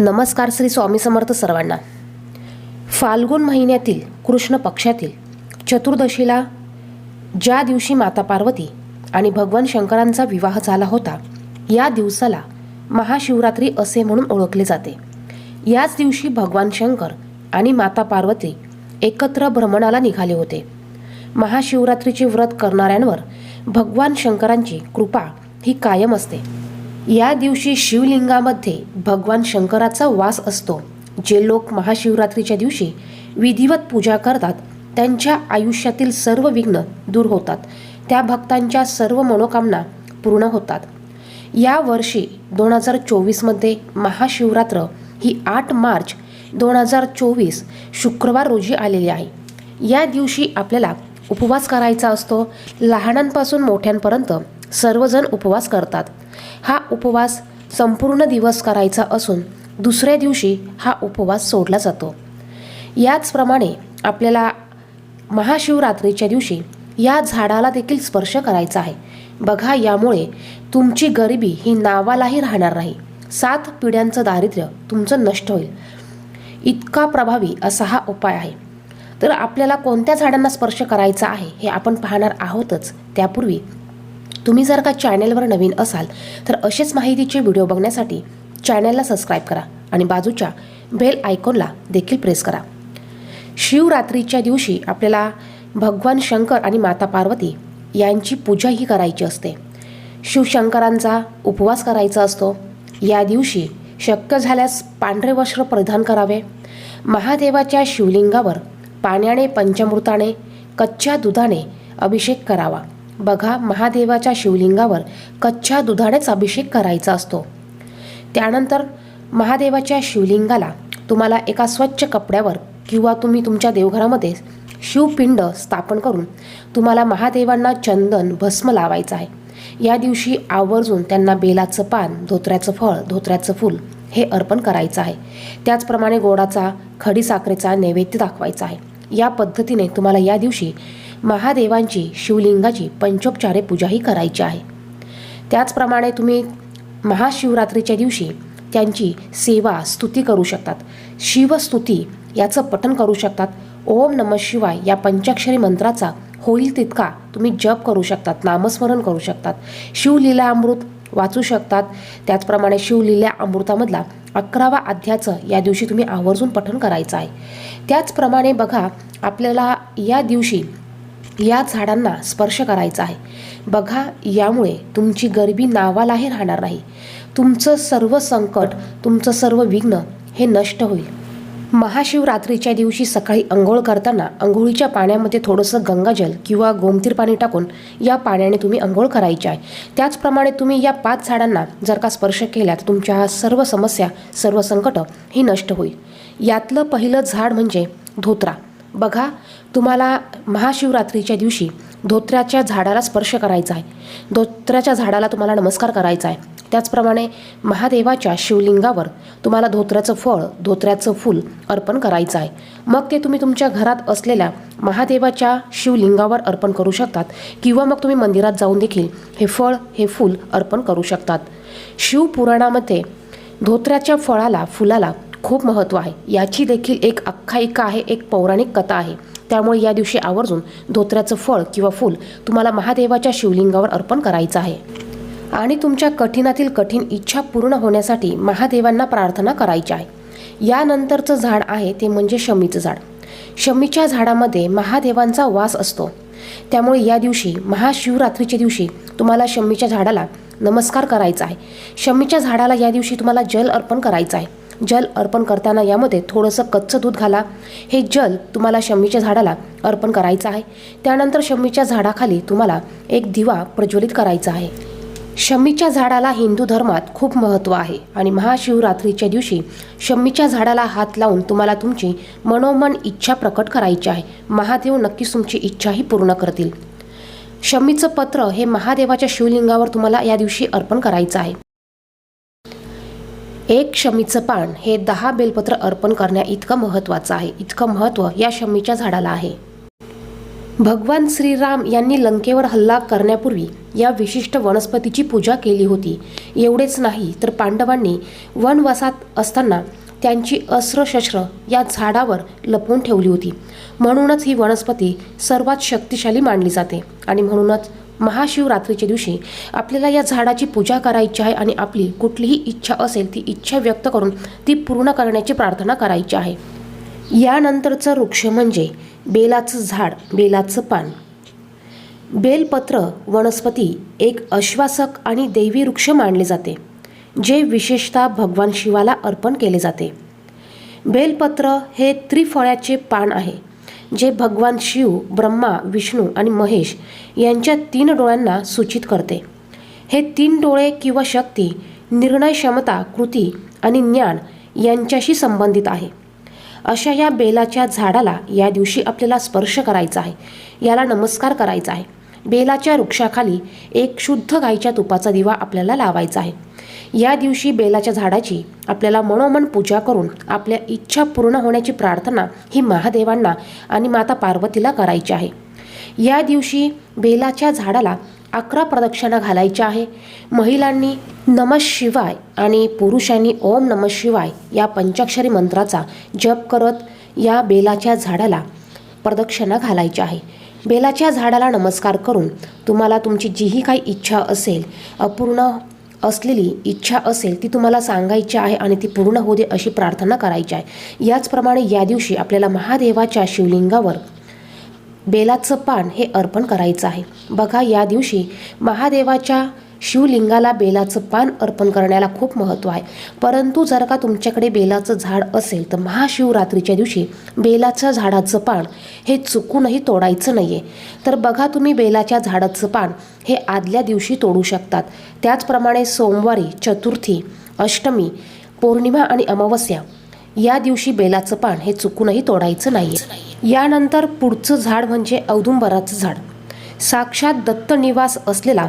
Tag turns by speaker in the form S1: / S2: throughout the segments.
S1: नमस्कार श्री स्वामी समर्थ सर्वांना. फाल्गुन महिन्यातील कृष्ण पक्षातील चतुर्दशीला ज्या दिवशी माता पार्वती आणि भगवान शंकरांचा विवाह झाला होता या दिवसाला महाशिवरात्री असे म्हणून ओळखले जाते. याच दिवशी भगवान शंकर आणि माता पार्वती एकत्र भ्रमणाला निघाले होते. महाशिवरात्रीचे व्रत करणाऱ्यांवर भगवान शंकरांची कृपा ही कायम असते. या दिवशी शिवलिंगामध्ये भगवान शंकराचा वास असतो जे लोक महाशिवरात्रीच्या दिवशी विधिवत पूजा करतात त्यांच्या आयुष्यातील सर्व विघ्न दूर होतात त्या भक्तांच्या सर्व मनोकामना पूर्ण होतात. या वर्षी दोन हजार चोवीसमध्ये महाशिवरात्र ही आठ मार्च दोन हजार चोवीस शुक्रवार रोजी आलेली आहे. या दिवशी आपल्याला उपवास करायचा असतो. लहानांपासून मोठ्यांपर्यंत सर्वजण उपवास करतात. हा उपवास संपूर्ण दिवस करायचा असून दुसऱ्या दिवशी हा उपवास सोडला जातो. याचप्रमाणे आपल्याला महाशिवरात्रीच्या दिवशी या झाडाला देखील स्पर्श करायचा आहे. बघा यामुळे तुमची गरिबी ही नावालाही राहणार नाही. सात पिढ्यांचं दारिद्र्य तुमचं नष्ट होईल. इतका प्रभावी असा हा उपाय आहे. तर आपल्याला कोणत्या झाडांना स्पर्श करायचा आहे हे आपण पाहणार आहोतच. त्यापूर्वी तुम्ही जर का चॅनेलवर नवीन असाल तर असेच माहितीचे व्हिडिओ बघण्यासाठी चॅनेलला सबस्क्राईब करा आणि बाजूच्या बेल आयकॉनला देखील प्रेस करा. शिवरात्रीच्या दिवशी आपल्याला भगवान शंकर आणि माता पार्वती यांची पूजाही करायची असते. शिवशंकरांचा उपवास करायचा असतो. या दिवशी शक्य झाल्यास पांढरे वस्त्र परिधान करावे. महादेवाच्या शिवलिंगावर पाण्याने पंचमृताने कच्च्या दुधाने अभिषेक करावा. बघा महादेवाच्या शिवलिंगावर कच्च्या दुधानेच अभिषेक करायचा असतो. त्यानंतर महादेवाच्या शिवलिंगाला तुम्हाला एका स्वच्छ कपड्यावर किंवा तुम्ही तुमच्या देवघरामध्ये शिवपिंड स्थापन करून तुम्हाला महादेवांना चंदन भस्म लावायचं आहे. या दिवशी आवर्जून त्यांना बेलाचं पान धोत्र्याचं फळ धोत्र्याचं फूल हे अर्पण करायचं आहे. त्याचप्रमाणे गोडाचा खडीसाखरेचा नैवेद्य दाखवायचा आहे. या पद्धतीने तुम्हाला या दिवशी महादेवांची शिवलिंगाची पंचोपचारे पूजाही करायची आहे. त्याचप्रमाणे तुम्ही महाशिवरात्रीच्या दिवशी त्यांची सेवा स्तुती करू शकतात. शिवस्तुती याचं पठण करू शकतात. ओम नम शिवाय या पंचाक्षरी मंत्राचा होईल तितका तुम्ही जप करू शकतात नामस्मरण करू शकतात. शिवलीला अमृत वाचू शकतात. त्याचप्रमाणे शिवलीला अमृतामधला अकरावा अध्याचं या दिवशी तुम्ही आवर्जून पठण करायचं आहे. त्याचप्रमाणे बघा आपल्याला या दिवशी या झाडांना स्पर्श करायचा आहे. बघा यामुळे तुमची गरिबी नावालाही राहणार नाही. तुमचं सर्व संकट तुमचं सर्व विघ्न हे नष्ट होईल. महाशिवरात्रीच्या दिवशी सकाळी अंघोळ करताना अंघोळीच्या पाण्यामध्ये थोडंसं गंगाजल किंवा गोमतीर पाणी टाकून या पाण्याने तुम्ही अंघोळ करायची आहे. त्याचप्रमाणे तुम्ही या पाच झाडांना जर का स्पर्श केला तर तुमच्या सर्व समस्या सर्व संकट ही नष्ट होईल. यातलं पहिलं झाड म्हणजे धोत्रा. बघा तुम्हाला महाशिवरात्रीच्या दिवशी धोत्र्याच्या झाडाला स्पर्श करायचा आहे. धोत्र्याच्या झाडाला तुम्हाला नमस्कार करायचा आहे. त्याचप्रमाणे महादेवाच्या शिवलिंगावर तुम्हाला धोत्र्याचं फळ धोत्र्याचं फूल अर्पण करायचं आहे. मग ते तुम्ही तुमच्या घरात असलेल्या महादेवाच्या शिवलिंगावर अर्पण करू शकतात किंवा मग तुम्ही मंदिरात जाऊन देखील हे फळ हे फूल अर्पण करू शकतात. शिवपुराणामध्ये धोत्र्याच्या फळाला फुलाला खूप महत्त्व आहे. याची देखील एक आख्यायिका आहे एक पौराणिक कथा आहे. त्यामुळे या दिवशी आवर्जून धोत्र्याचं फळ किंवा फूल तुम्हाला महादेवाच्या शिवलिंगावर अर्पण करायचं आहे. आणि तुमच्या कठीणातील कठीण इच्छा पूर्ण होण्यासाठी महादेवांना प्रार्थना करायची आहे. यानंतरचं झाड आहे ते म्हणजे शमीचं झाड. शमीच्या झाडामध्ये महादेवांचा वास असतो. त्यामुळे या दिवशी महाशिवरात्रीच्या दिवशी तुम्हाला शमीच्या झाडाला नमस्कार करायचा आहे. शमीच्या झाडाला या दिवशी तुम्हाला जल अर्पण करायचं आहे. जल अर्पण करताना यामध्ये थोडंसं कच्चं दूध घाला. हे जल तुम्हाला शमीच्या झाडाला अर्पण करायचं आहे. त्यानंतर शमीच्या झाडाखाली तुम्हाला एक दिवा प्रज्वलित करायचा आहे. शमीच्या झाडाला हिंदू धर्मात खूप महत्त्व आहे आणि महाशिवरात्रीच्या दिवशी शमीच्या झाडाला हात लावून तुम्हाला तुमची मनोमन इच्छा प्रकट करायची आहे. महादेव नक्कीच तुमची इच्छाही पूर्ण करतील. शमीचं पत्र हे महादेवाच्या शिवलिंगावर तुम्हाला या दिवशी अर्पण करायचं आहे. एक शमीचं पान हे दहा बेलपत्र अर्पण करण्या इतकं महत्त्वाचं आहे. इतकं महत्त्व या शमीच्या झाडाला आहे. भगवान श्रीराम यांनी लंकेवर हल्ला करण्यापूर्वी या विशिष्ट वनस्पतीची पूजा केली होती. एवढेच नाही तर पांडवांनी वनवासात असताना त्यांची अस्त्रशस्त्र या झाडावर लपवून ठेवली होती. म्हणूनच ही वनस्पती सर्वात शक्तिशाली मानली जाते आणि म्हणूनच महाशिवरात्रीच्या दिवशी आपल्याला या झाडाची पूजा करायची आहे आणि आपली कुठलीही इच्छा असेल ती इच्छा व्यक्त करून ती पूर्ण करण्याची प्रार्थना करायची आहे. यानंतरचं वृक्ष म्हणजे बेलाचं झाड बेलाचं पान. बेलपत्र वनस्पती एक आश्वासक आणि दैवी वृक्ष मानले जाते जे विशेषतः भगवान शिवाला अर्पण केले जाते. बेलपत्र हे त्रिफळ्याचे पान आहे. जे भगवान शिव ब्रह्मा विष्णू आणि महेश यांच्या तीन डोळ्यांना सूचित करते. हे तीन डोळे किंवा शक्ती निर्णय क्षमता कृती आणि ज्ञान यांच्याशी संबंधित आहे. अशा या बेलाच्या झाडाला या दिवशी आपल्याला स्पर्श करायचा आहे. याला नमस्कार करायचा आहे. बेलाच्या वृक्षाखाली एक शुद्ध गाईच्या तुपाचा दिवा आपल्याला लावायचा आहे. या दिवशी बेलाच्या झाडाची आपल्याला मनोमन पूजा करून आपल्या इच्छा पूर्ण होण्याची प्रार्थना ही महादेवांना आणि माता पार्वतीला करायची आहे. या दिवशी बेलाच्या झाडाला अकरा प्रदक्षिणा घालायच्या आहे. महिलांनी नम शिवाय आणि पुरुषांनी ओम नम शिवाय या पंचाक्षरी मंत्राचा जप करत या बेलाच्या झाडाला प्रदक्षिणा घालायच्या आहे. बेलाच्या झाडाला नमस्कार करून तुम्हाला तुमची जीही काही इच्छा असेल अपूर्ण असलेली इच्छा असेल ती तुम्हाला सांगायची आहे आणि ती पूर्ण होऊ दे अशी प्रार्थना करायची आहे. याचप्रमाणे या दिवशी आपल्याला महादेवाच्या शिवलिंगावर बेलाचं पान हे अर्पण करायचं आहे. बघा या दिवशी महादेवाच्या शिवलिंगाला बेलाचं पान अर्पण करण्याला खूप महत्त्व आहे. परंतु जर का तुमच्याकडे बेलाचं झाड असेल तर महाशिवरात्रीच्या दिवशी बेलाच्या झाडाचं पान हे चुकूनही तोडायचं नाही आहे तर बघा तुम्ही बेलाच्या झाडाचं पान हे आदल्या दिवशी तोडू शकतात. त्याचप्रमाणे सोमवारी चतुर्थी अष्टमी पौर्णिमा आणि अमावस्या या दिवशी बेलाचं पान हे चुकूनही तोडायचं नाही यानंतर पुढचं झाड म्हणजे औदुंबराचं झाड. साक्षात दत्तनिवास असलेला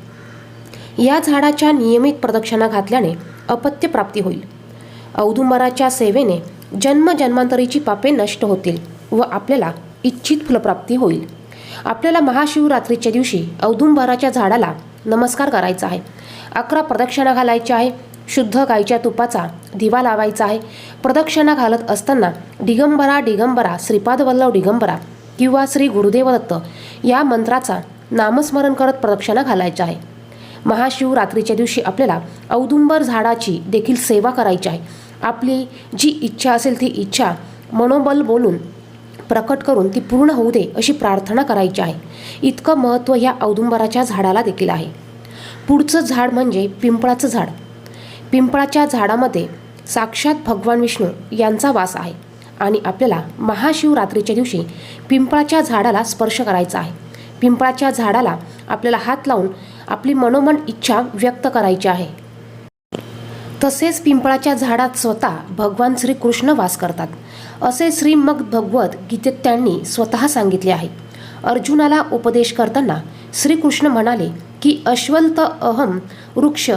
S1: या झाडाच्या नियमित प्रदक्षिणा घातल्याने अपत्य प्राप्ती होईल. औदुंबराच्या सेवेने जन्म जन्मांतरीची पापे नष्ट होतील व आपल्याला इच्छित फलप्राप्ती होईल. आपल्याला महाशिवरात्रीच्या दिवशी औदुंबराच्या झाडाला नमस्कार करायचा आहे. अकरा प्रदक्षिणा घालायच्या आहे. शुद्ध गाईच्या तुपाचा दिवा लावायचा आहे. प्रदक्षिणा घालत असताना दिगंबरा दिगंबरा श्रीपाद वल्लभ दिगंबरा किंवा श्री गुरुदेव दत्त या मंत्राचा नामस्मरण करत प्रदक्षिणा घालायचा आहे. महाशिवरात्रीच्या दिवशी आपल्याला औदुंबर झाडाची देखील सेवा करायची आहे. आपली जी इच्छा असेल ती इच्छा मनोबल बोलून प्रकट करून ती पूर्ण होऊ दे अशी प्रार्थना करायची आहे. इतकं महत्त्व या औदुंबराच्या झाडाला देखील आहे. पुढचं झाड म्हणजे पिंपळाचं झाड. पिंपळाच्या झाडामध्ये साक्षात भगवान विष्णू यांचा वास आहे आणि आपल्याला महाशिवरात्रीच्या दिवशी पिंपळाच्या झाडाला स्पर्श करायचा आहे. पिंपळाच्या झाडाला आपल्याला हात लावून आपली मनोमन इच्छा व्यक्त करायची आहे. तसेच पिंपळाच्या झाडात स्वतः भगवान श्रीकृष्ण वास करतात. असे श्रीमद भगवत गीतेत त्यांनी स्वतः सांगितले आहे. अर्जुनाला उपदेश करताना श्रीकृष्ण म्हणाले की अश्वंत अहम वृक्ष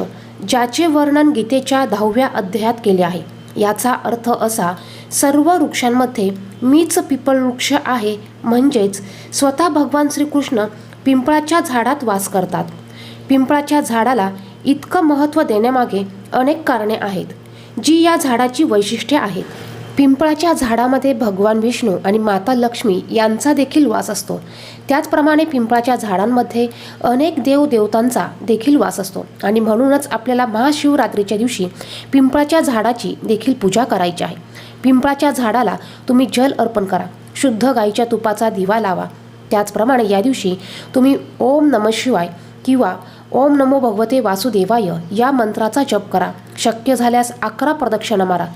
S1: ज्याचे वर्णन गीतेच्या दहाव्या अध्यायात केले आहे याचा अर्थ असा सर्व वृक्षांमध्ये मीच पिपळ वृक्ष आहे म्हणजेच स्वतः भगवान श्रीकृष्ण पिंपळाच्या झाडात वास करतात. पिंपळाच्या झाडाला इतकं महत्त्व देण्यामागे अनेक कारणे आहेत जी या झाडाची वैशिष्ट्ये आहेत. पिंपळाच्या झाडामध्ये भगवान विष्णू आणि माता लक्ष्मी यांचा देखील वास असतो. त्याचप्रमाणे पिंपळाच्या झाडांमध्ये अनेक देवदेवतांचा देखील वास असतो आणि म्हणूनच आपल्याला महाशिवरात्रीच्या दिवशी पिंपळाच्या झाडाची देखील पूजा करायची आहे. पिंपळाच्या झाडाला तुम्ही जल अर्पण करा शुद्ध गाईच्या तुपाचा दिवा लावा. त्याचप्रमाणे या दिवशी तुम्ही ओम नम शिवाय किंवा ओम नमो भगवते वासुदेवाय या मंत्राचा जप करा. शक्य झाल्यास अकरा प्रदक्षिणा मारा.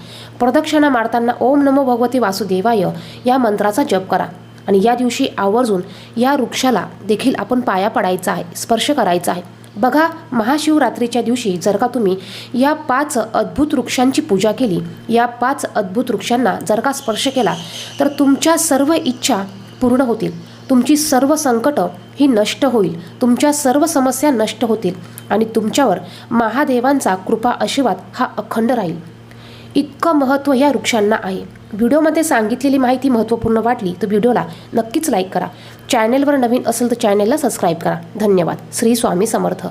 S1: प्रदक्षिणा मारताना ओम नमो भगवते वासुदेवाय या मंत्राचा जप करा. आणि या दिवशी आवर्जून या वृक्षाला देखील आपण पाया पडायचा आहे स्पर्श करायचा आहे. बघा महाशिवरात्रीच्या दिवशी जर का तुम्ही या पाच अद्भुत वृक्षांची पूजा केली या पाच अद्भुत वृक्षांना जर का स्पर्श केला तर तुमच्या सर्व इच्छा पूर्ण होतील. तुमची सर्व संकटं ही नष्ट होईल. तुमच्या सर्व समस्या नष्ट होतील आणि तुमच्यावर महादेवांचा कृपा आशीर्वाद हा अखंड राहील. इतकं महत्त्व या वृक्षांना आहे. व्हिडिओमध्ये सांगितलेली माहिती महत्त्वपूर्ण वाटली तर व्हिडिओला नक्कीच लाईक करा. चॅनेलवर नवीन असेल तर चॅनेलला सबस्क्राईब करा. धन्यवाद. श्री स्वामी समर्थ.